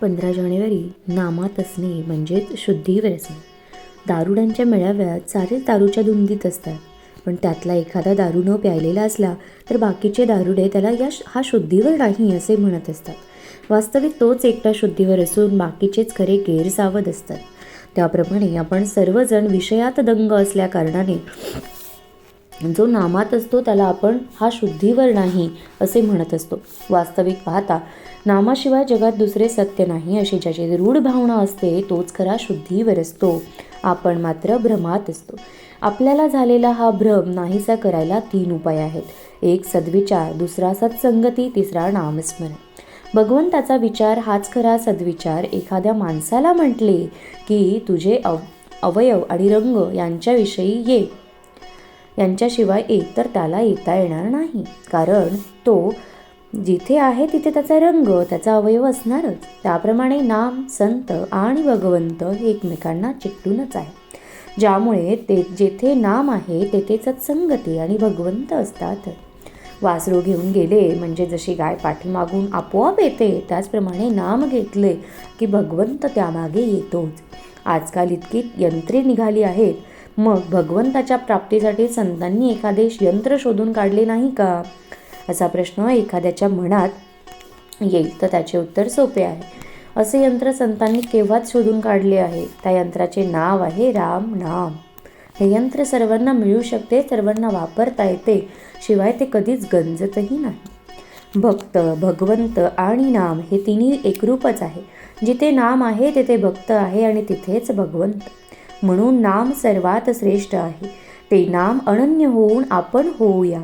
पंधरा जानेवारी नामात असणे म्हणजेच शुद्धीवर असणे. दारुड्यांच्या मेळाव्यात सारेच दारूच्या धुंदीत असतात. पण त्यातला एखादा दारू न प्यायलेला असला तर बाकीचे दारुडे त्याला या हा शुद्धीवर नाही असे म्हणत असतात. वास्तविक तोच एकटा शुद्धीवर असून बाकीचेच खरे गैरसावध असतात. त्याप्रमाणे आपण सर्वजण विषयात दंग असल्याकारणाने जो नामात असतो त्याला आपण हा शुद्धीवर नाही असे म्हणत असतो. वास्तविक पाहता नामाशिवाय जगात दुसरे सत्य नाही अशी ज्याची रूढ भावना असते तोच खरा शुद्धीवर असतो. आपण मात्र भ्रमात असतो. आपल्याला झालेला हा भ्रम नाहीसा करायला तीन उपाय आहेत. एक सद्विचार दुसरा सत्संगती तिसरा नामस्मरण. भगवंताचा विचार हाच खरा सद्विचार. एखाद्या माणसाला म्हटले की तुझे अव अवयव आणि रंग यांच्याविषयी ये. यांच्याशिवाय एक तर त्याला येता येणार नाही. कारण तो जिथे आहे तिथे त्याचा रंग त्याचा अवयव असणारच. त्याप्रमाणे नाम संत आणि भगवंत हे एकमेकांना चिकटूनच आहे. ज्यामुळे ते जेथे नाम आहे तेथे सत्संगती आणि भगवंत असतात. वासरू घेऊन गेले म्हणजे जशी गाय पाठीमागून आपोआप येते त्याचप्रमाणे नाम घेतले की भगवंत त्यामागे येतोच. आजकाल इतकी यंत्रे निघाली आहेत मग भगवंताच्या प्राप्तीसाठी संतांनी एखादे यंत्र शोधून काढले नाही का? असा प्रश्न एखाद्याच्या मनात येईल. तर त्याचे उत्तर सोपे आहे. असे यंत्र संतांनी केव्हाच शोधून काढले आहे? त्या यंत्राचे नाव आहे राम नाम. हे यंत्र सर्वांना मिळू शकते सर्वांना वापरता येते. शिवाय ते कधीच गंजतही नाही. भक्त भगवंत आणि नाम हे तिन्ही एकरूपच आहे. जिथे नाम आहे तेथे भक्त आहे आणि तिथेच भगवंत. म्हणून नाम सर्वात श्रेष्ठ आहे. ते नाम अनन्य होऊन आपण होऊया.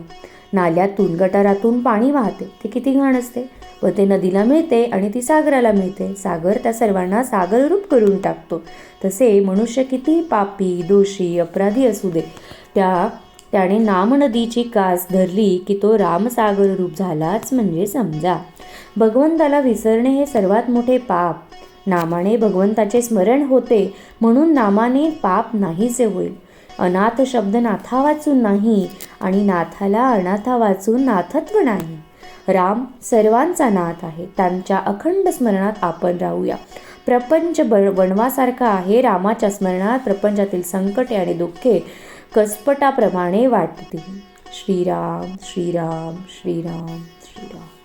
नाल्यातून गटारातून पाणी वाहते. ते किती घाण असते. व ते नदीला मिळते आणि ती सागराला मिळते. सागर त्या सर्वांना सागररूप करून टाकतो. तसे मनुष्य किती पापी दोषी अपराधी असू दे. त्या त्याने नामनदीची कास धरली की तो रामसागर रूप झालाच म्हणजे समजा. भगवंताला विसरणे हे सर्वात मोठे पाप. नामाने भगवंताचे स्मरण होते म्हणून नामाने पाप नाहीसे होईल अनाथ शब्द नाथा वाचून नाही आणि नाथाला अनाथा वाचून नाथत्व नाही. राम सर्वांचा नाथ आहे त्यांच्या अखंड स्मरणात आपण राहूया. प्रपंच ब वणवासारखा आहे रामाच्या स्मरणात प्रपंचातील संकटे आणि दुःखे कसपटाप्रमाणे वाटतील. श्रीराम श्रीराम श्रीराम श्रीराम.